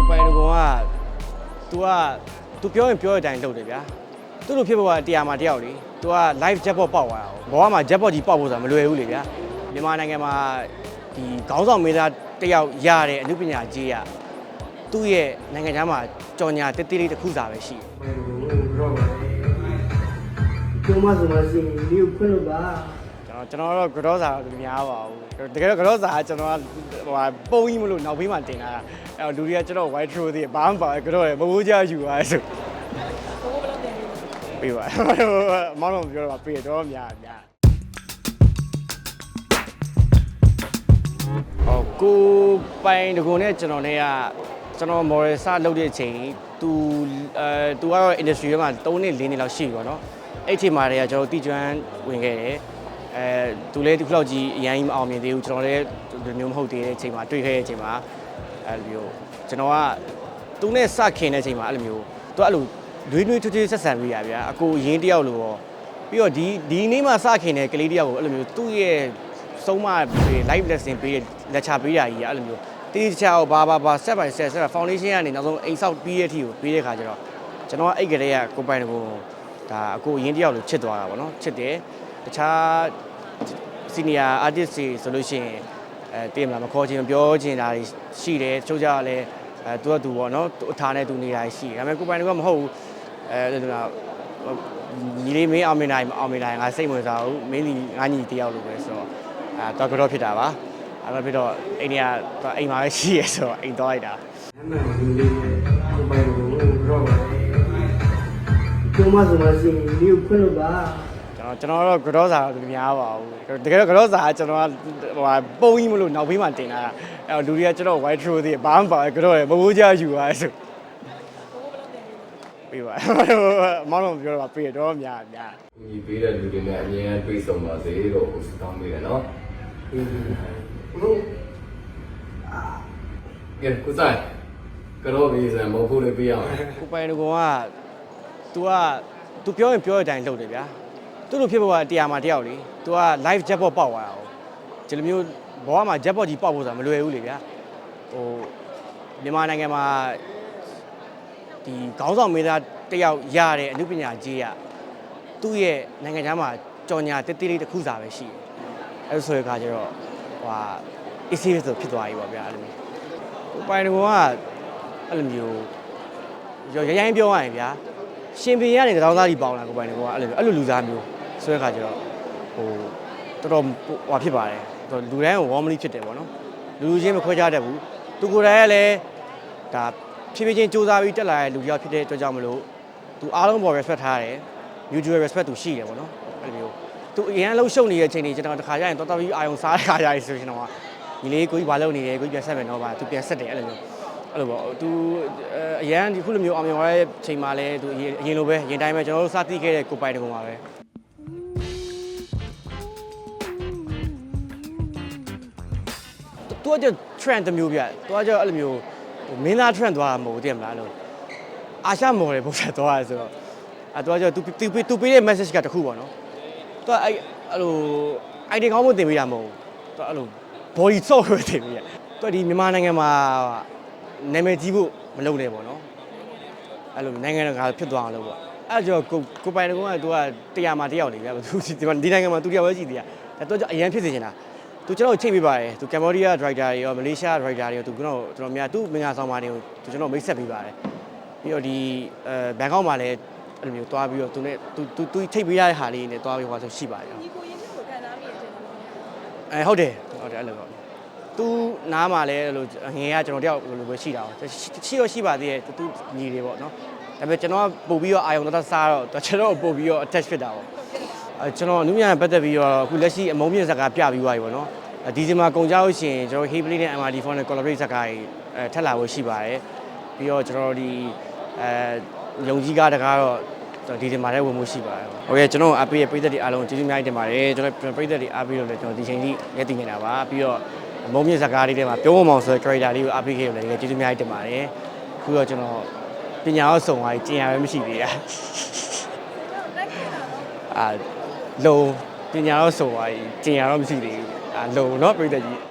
ကိုပိုင်တကွန်က तू က तू ပြောရင်ပြောတဲ့အတိုင်းလုပ်တယ်ဗျာသူ့လိုဖြစ်ဖို့ကတရားမှာတယောက်လေ तू က live jackpot ပေါက်သွားတာဘဝမှာ jackpot ကြီးပေါက်ဖို့ဆိုတာမလွယ်ဘူးလေဗျာမြန်မာနိုင်ငံမှာဒီခေါင်းဆောင်မင်းသားတယောက်ရတဲ့အမှုပညာကြီးကသူ့ရဲ့နိုင်ငံခြားမှာကြော်ညာတေးသေးလေးတစ်ခုစာပဲရှိတယ် ကျုံမဆိုမှရှိရင်ဒီကိုဖွင့်လို့ပါ ကျွန်တော်ကျွန်တော်တော့ကတော့စာမများပါဘူးတကယ်တော့ကတော့စာကကျွန်တော်ကဟိုဟာပုံကြီးမလို့နောက်ဘေးမှာတင်လာတာအဲ့တော့လူတွေကကျွန်တော် white throw သေးဘာမှမပါဘူးကတော့ရမဟုတ်ကြယူပါဆိုပေးပါအမောင်တော့ပြောတော့ပေးတော့များများဟောကိုပိုင်တကုံနဲ့ကျွန်တော်နဲ့ကကျွန်တော် model စလုပ်တဲ့အချိန်သူအဲသူကတော့ industry ထဲမှာ3နှစ်4နှစ်လောက်ရှိပြီပေါ့နော်အဲ့ဒီအချိန်မှာတည်းကကျွန်တော်တီကျွမ်းဝင်ခဲ့တယ် အဲသူလည်းဒီခုလောက်ကြီးအရင်ကြီးမအောင်မြင်သေးဘူးကျွန်တော်လည်းဒီမျိုးမဟုတ်သေးတဲ့အချိန်မှာတွေ့ခဲ့တဲ့အချိန်မှာအဲလိုမျိုးကျွန်တော်ကသူနဲ့စခင်တဲ့အချိန်မှာအဲ့လိုမျိုးသူအဲ့လိုလွေးလွေးထွေးထွေးဆက်ဆံပြီးရဗျာအကိုရင်းတယောက်လိုရောပြီးတော့ဒီဒီနေ့မှစခင်တဲ့ကလေးတယောက်ကိုအဲ့လိုမျိုးသူ့ရဲ့စုံမ live lesson ပေးတဲ့ lecture ပေးတာကြီးကအဲ့လိုမျိုးတေးချာဘာဘာဘာ step by step step foundation ကနေနောက်ဆုံးအိမ်ဆောက်ပြီးတဲ့အထိကိုပြီးတဲ့ခါကျတော့ကျွန်တော်ကအဲ့ကလေးကကိုပိုင်ကိုဒါအကိုရင်းတယောက်လိုချစ်သွားတာဗောနော်ချစ်တယ်တခြား စီနီယာအာတစ်တွေဆိုလို့ရှိရင်အဲတည်မလားမခေါ်ချင်ပြောချင်တာတွေရှိတယ်ချို့ကြလည်းအဲသူကသူပေါ့နော်သူအထားနဲ့သူနေတာရှိတယ်ဒါပေမဲ့ကိုပိုင်ကမဟုတ်ဘူးအဲဒါကညီလေးမင်းအောင်မင်းနိုင်မအောင်မင်းနိုင်ငါစိတ်ဝင်စားဘူးမင်းဒီငါညီတယောက်လိုပဲဆိုတော့အဲတော့ကတော့ဖြစ်တာပါအဲ့တော့ပြီးတော့အိမ်ကအိမ်မှာပဲရှိရဆိုတော့အိမ်သွားလိုက်တာအမှန်ဒီလေးကိုပိုင်ကိုရောပါကျုံမဆိုမှရှိရင်ဒီကိုဖွင့်လို့ပါ ကျွန်တော်ကျွန်တော်တော့ကတော့စာမများပါဘူးတကယ်တော့ကတော့စာကကျွန်တော်ကဟိုဟာပုံကြီးမလို့နောက်ဘေးမှာတင်လာတာအဲ့တော့လူတွေကကျွန်တော် white throw သေးဘာမှမပါဘူးကတော့ရမဟုတ်ကြယူပါဆိုပေးပါအမောင်တော့ပြောတော့ပေးတော့များများ။ညီပေးတဲ့လူတွေနဲ့အမြဲတမ်းတွေ့ဆုံပါစေလို့ကိုဆုတောင်းပေးတယ်နော်ဒီဘု။ကဲကိုဆိုင်ကတော့ဘေးစံမဟုတ်ဘူးလေပေးရအောင်ကိုပိုင်တကောင်က तू က तू ပြောရင်ပြောတဲ့အတိုင်းလုပ်တယ်ဗျာ သူ့လိုဖြစ်ဖို့ကတရားမှာတယောက်လေ तू က live jackpot ပေါက်သွားတာ哦ဒီလိုမျိုးဘဝမှာ jackpot ကြီးပေါက်ဖို့ဆိုတာမလွယ်ဘူးလေဗျာဟိုမြန်မာနိုင်ငံမှာဒီခေါင်းဆောင်မင်းသားတယောက်ရတဲ့အမှုပညာကြီးကသူ့ရဲ့နိုင်ငံခြားမှာကြော်ညာတေးသေးလေးတစ်ခုစာပဲရှိတယ်။အဲဒါဆိုရခါကျတော့ဟဟာ easy ဆိုဖြစ်သွားပြီပေါ့ဗျာအဲ့လိုမျိုး။ဟိုပိုင်တကောင်ကအဲ့လိုမျိုးရောရရိုင်းပြောရရင်ဗျာရှင်ပင်ကနေတောင်းသားကြီးပေါင်လာကိုပိုင်တကောင်ကအဲ့လိုအဲ့လိုလူသားမျိုး ဆိုရခါကျတော့ဟိုတော်တော်ဟွာဖြစ်ပါတယ်။တော်လူတိုင်းက warmly ဖြစ်တယ်ပေါ့နော်။လူလူချင်းမခွဲခြားတတ်ဘူး။သူကိုယ်တိုင်ကလည်းဒါဖြည်းဖြည်းချင်းစူးစမ်းပြီးတက်လာတဲ့လူတစ်ယောက်ဖြစ်တဲ့အတွက်ကြောင့်မလို့သူအားလုံးပေါ် respect ထားတယ် mutual respect သူရှိတယ်ပေါ့နော်အဲ့လိုမျိုးသူအရင်အလုံးရှုပ်နေတဲ့အချိန်တွေကျွန်တော်တစ်ခါကျရင်တော်တော်ကြီးအာယုံစားတဲ့ခါကျရင်ဆိုရင်တော့ဒီလေးကိုကြီးဘာလုပ်နေလဲကိုကြီးပြန်ဆက်မယ်တော့ဗာသူပြန်ဆက်တယ်အဲ့လိုမျိုးအဲ့လိုပေါ့သူအရန်ဒီခုလိုမျိုးအောင်မြင်သွားတဲ့အချိန်မှာလဲသူအရင်အရင်လိုပဲရင်တိုင်းပဲကျွန်တော်တို့စသိခဲ့တဲ့ကိုပိုင်တကုံပါပဲ သူကကျ trend တစ်မျိုးပြသူကကျအဲ့လိုမျိုးဟိုမင်းသား trend သွားတာမဟုတ်ဘူးသိရမလားအဲ့လိုအာရှမော်ဒယ်ပုံစံသွားရဆိုတော့အဲ့သူကကျသူသူပေးသူပေးတဲ့ message ကတစ်ခုပေါ့နော်သူကအဲ့အဲ့လို idea ကောင်းဖို့တင်ပေးတာမဟုတ်ဘူးသူကအဲ့လို body sort ပဲတင်ပေးရသူကဒီမြန်မာနိုင်ငံမှာနာမည်ကြီးဖို့မလုပ်နဲ့ပေါ့နော်အဲ့လိုနိုင်ငံတကာဖြစ်သွားအောင်လုပ်ပေါ့အဲ့ကြောင့်ကိုကိုပိုင်တကုန်းကသူကတရားမှာတယောက်နေဗျာသူဒီမှာဒီနိုင်ငံမှာသူတယောက်ပဲကြည့်သေးရအဲ့တော့အရန်ဖြစ်စေချင်တာ သူကျွန်တော်ချိတ်ပေးပါတယ်သူကမ်ဘောဒီးယားဒရိုက်တာတွေရောမလေးရှားဒရိုက်တာတွေရောသူကျွန်တော်ကျွန်တော်များသူမင်္ဂလာဆောင်ပါတွေကိုသူကျွန်တော်မိတ်ဆက်ပေးပါတယ်ပြီးတော့ဒီအဲဘန်ကောက်မှာလည်းအဲ့လိုမျိုးသွားပြီးတော့သူနဲ့သူသူသူချိတ်ပေးရတဲ့ဟာလေးနဲ့သွားပြီးဟောဆိုရှိပါတယ်ညီကိုရင်းချင်းကိုခံစားမိရတယ်အဲဟုတ်တယ်ဟုတ်တယ်အဲ့လိုပေါ့သူနားမှာလည်းအဲ့လိုငယ်ကကျွန်တော်တယောက်လိုပဲရှိတာပေါ့ရှိတော့ရှိပါသေးတယ်သူညီတွေပေါ့နော်ဒါပေမဲ့ကျွန်တော်ကပို့ပြီးတော့အာယုံတော့စားတော့ကျွန်တော်ပို့ပြီးတော့ attach ဖြစ်တာပေါ့အဲကျွန်တော်အနုမြန်ပတ်သက်ပြီးတော့အခုလက်ရှိအမုံမြင့်ဇာတ်ကားပြပြီးသွားပြီပေါ့နော် ဒီဇင်ဘာကုန်ကြလို့ရှိရင်ကျွန်တော် Heavily နဲ့ MRD4 နဲ့ collaborate ဇာတ်ကားကြီးအဲထက်လာဖို့ရှိပါတယ်ပြီးတော့ကျွန်တော်ဒီအဲယုံကြည်ကားတကားတော့ဒီဇင်ဘာထဲဝင်မှုရှိပါတယ်။ဟုတ်ကဲ့ကျွန်တော်အပေးရဲ့ပြည်သက်တွေအားလုံးကျေးဇူးအများကြီးတင်ပါတယ်။ကျွန်တော်ပြည်သက်တွေအားပေးလို့လည်းကျွန်တော်ဒီချိန်ကြီးရက်တည်နေတာပါ။ပြီးတော့မုံမြင့်ဇာတ်ကားလေးထဲမှာပြောမမောင်ဆိုတဲ့ character လေးကိုအားပေးခဲ့လို့လည်းကျေးဇူးအများကြီးတင်ပါတယ်။အခုတော့ကျွန်တော်ပညာရောစုံသွားပြီကျင်ရပဲမရှိသေးတာတက်ခဲ့တာတော့။အာလုံပညာရောစုံသွားပြီကျင်ရတော့မရှိသေးဘူး။ အာလုံเนาะပြည်သက်ကြီး